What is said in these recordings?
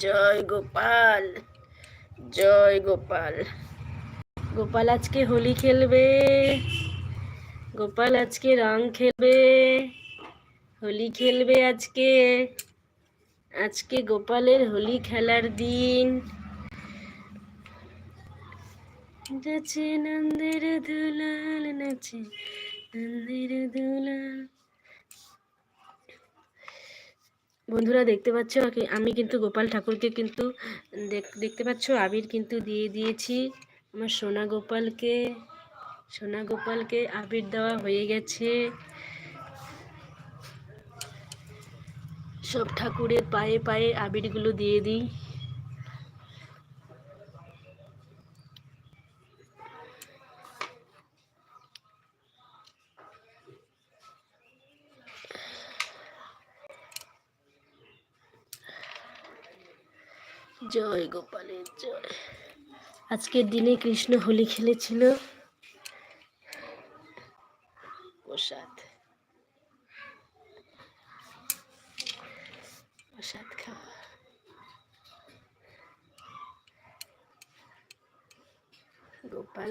জয় গোপাল জয় গোপাল। গোপাল আজকে হোলি খেলবে, গোপাল আজকে রং খেলবে, হোলি খেলবে আজকে। আজকে গোপালের হোলি খেলার দিন। নাচে নন্দের দুলাল নাচে বন্ধুরা দেখতে পাচ্ছ আমি কিন্তু গোপাল ঠাকুরকে কিন্তু দেখ- দেখতে পাচ্ছ, আবির কিন্তু দিয়ে দিয়েছি। আমার সোনা গোপালকে সোনা গোপালকে আবির দেওয়া হয়ে গেছে। সব ঠাকুরের পায়ে পায়ে আবিরগুলো দিয়ে দিই। জয় গোপালের জয়। আজকের দিনে কৃষ্ণ হোলি খেলেছিল। প্রসাদ। প্রসাদ খাওয়া। গোপাল।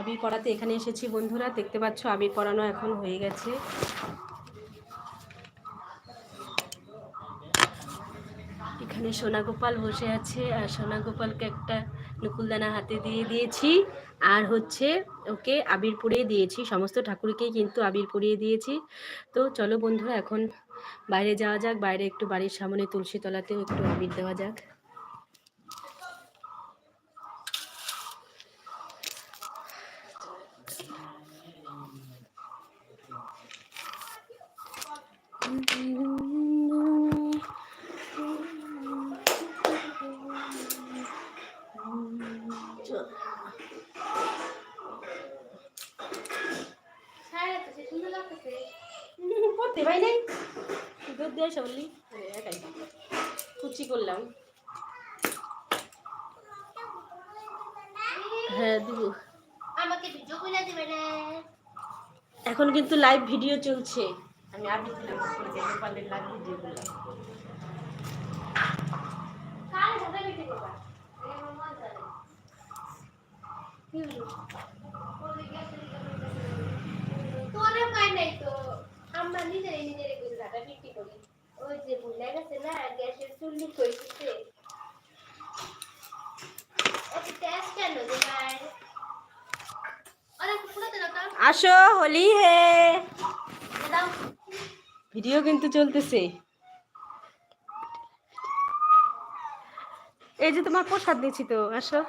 আবির পড়াতে এখানে এসেছি বন্ধুরা, দেখতে পাচ্ছ আবির পড়ানো এখন হয়ে গেছে। এখানে সোনা গোপাল বসে আছে, আর সোনা গোপালকে একটা নকুলদানা হাতে দিয়ে দিয়েছি, আর হচ্ছে ওকে আবির পরিয়ে দিয়েছি। সমস্ত ঠাকুরকেই কিন্তু আবির পরিয়ে দিয়েছি। তো চলো বন্ধুরা, এখন বাইরে যাওয়া যাক, বাইরে একটু বাড়ির সামনে তুলসী তলাতেও একটু আবির দেওয়া যাক হ্যাঁ তো সে সুন্দর লাগতেছে করতে পাই নাই। দুধ দিয়ে সবলি একাই। কুচি করলাম। হ্যাঁ দিব। আমাকে ভিডিও করে দিবে না এখন কিন্তু লাইভ ভিডিও চলছে। আমি এই আমার মজা নেই কি হলো তোরে পাই নাই তো। আমরা নিজেরাই নিজেরাই করে বিক্রি করি। ওই যে ভুলে গেছে না গ্যাসের চুল্লি কইছে আসো হোলি হে। দাও। ভিডিও কিন্তু চলতেছে। এই যে তোমার প্রসাদ দিয়েছি তো আসো।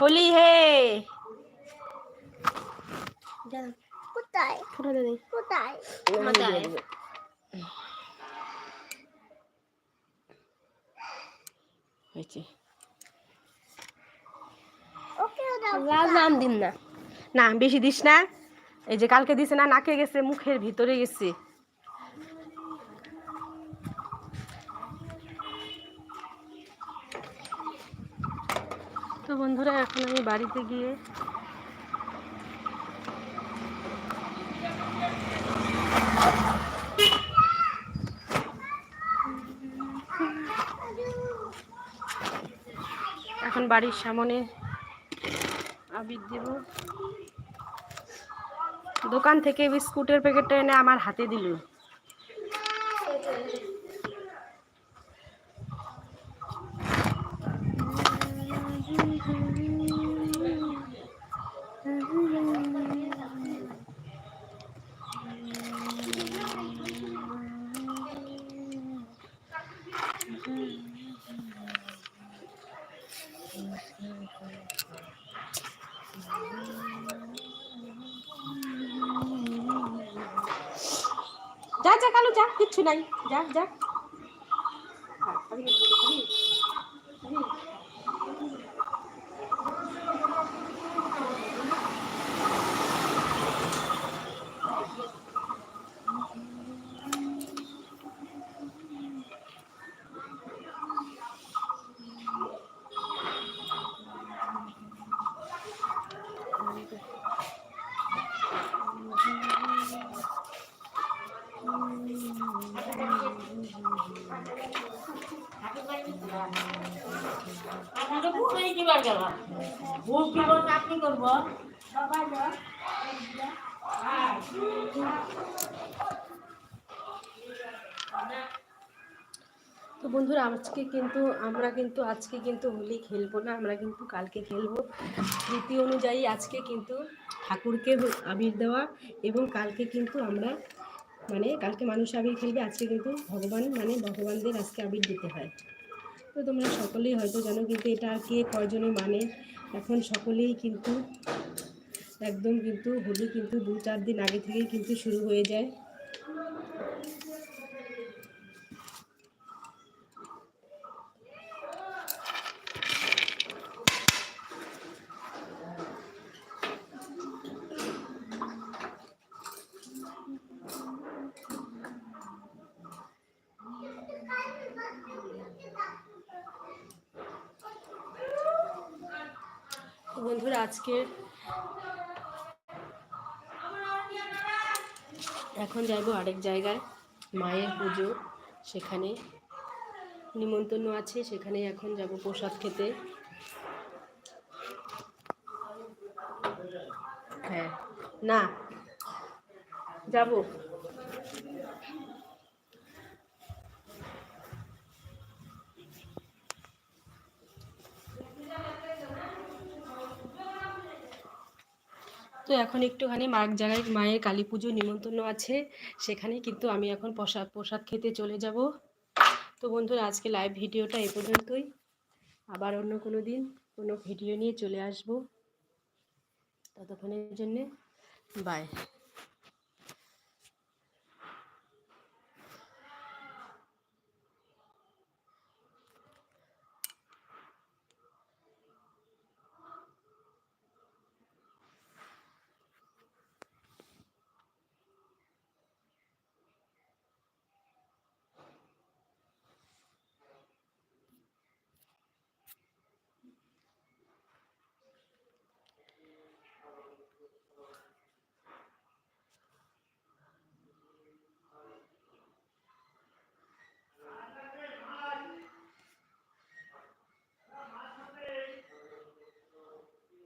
হোলি হে। কোথায় ফোটা দে কোথায় কোথায় হয়েছে লাল নাম দিন না। না বেশি দিস না। এই যে কালকে দিছে না নাকে গেছে মুখের ভিতরে গেছে। তো বন্ধুরা এখন আমি বাড়িতে গিয়ে বাড়ির সামনে আবির দেব। দোকান থেকে বিস্কুটের প্যাকেটটা এনে আমার হাতে দিল। যা যা কালু যা কিচ্ছু নাই। যা যা। তো বন্ধুরা, আজকে কিন্তু আমরা কিন্তু, আজকে কিন্তু হোলি খেলব না, আমরা কিন্তু কালকে খেলব। রীতি অনুযায়ী আজকে কিন্তু ঠাকুরকে আবির দেওয়া এবং কালকে কিন্তু আমরা মানে কালকে মানুষ আবির খেলবে, আজকে কিন্তু ভগবান মানে ভগবানদের আজকে আবির দিতে হয়। তো তোমরা সকলেই হয়তো জানো কিন্তু এটা আর কে কয়জনে মানে। এখন সকলেই কিন্তু একদম কিন্তু হোলি কিন্তু দু চার দিন আগে থেকেই কিন্তু শুরু হয়ে যায়। বন্ধুরা আজকের এখন যাব আরেক জায়গায়, মায়ের পুজো। সেখানে নিমন্ত্রণ আছে, সেখানে এখন যাব প্রসাদ খেতে। হ্যাঁ না, যাব। তো এখন একটুখানি মায়ের জায়গায় মায়ের কালী পুজো নিমন্ত্রণ আছে। সেখানে কিন্তু আমি এখন প্রসাদ প্রসাদ খেতে চলে যাব। তো বন্ধুরা, আজকে লাইভ ভিডিওটা এ পর্যন্তই। আবার অন্য কোনো দিন কোনো ভিডিও নিয়ে চলে আসব। ততক্ষণের জন্যে বাই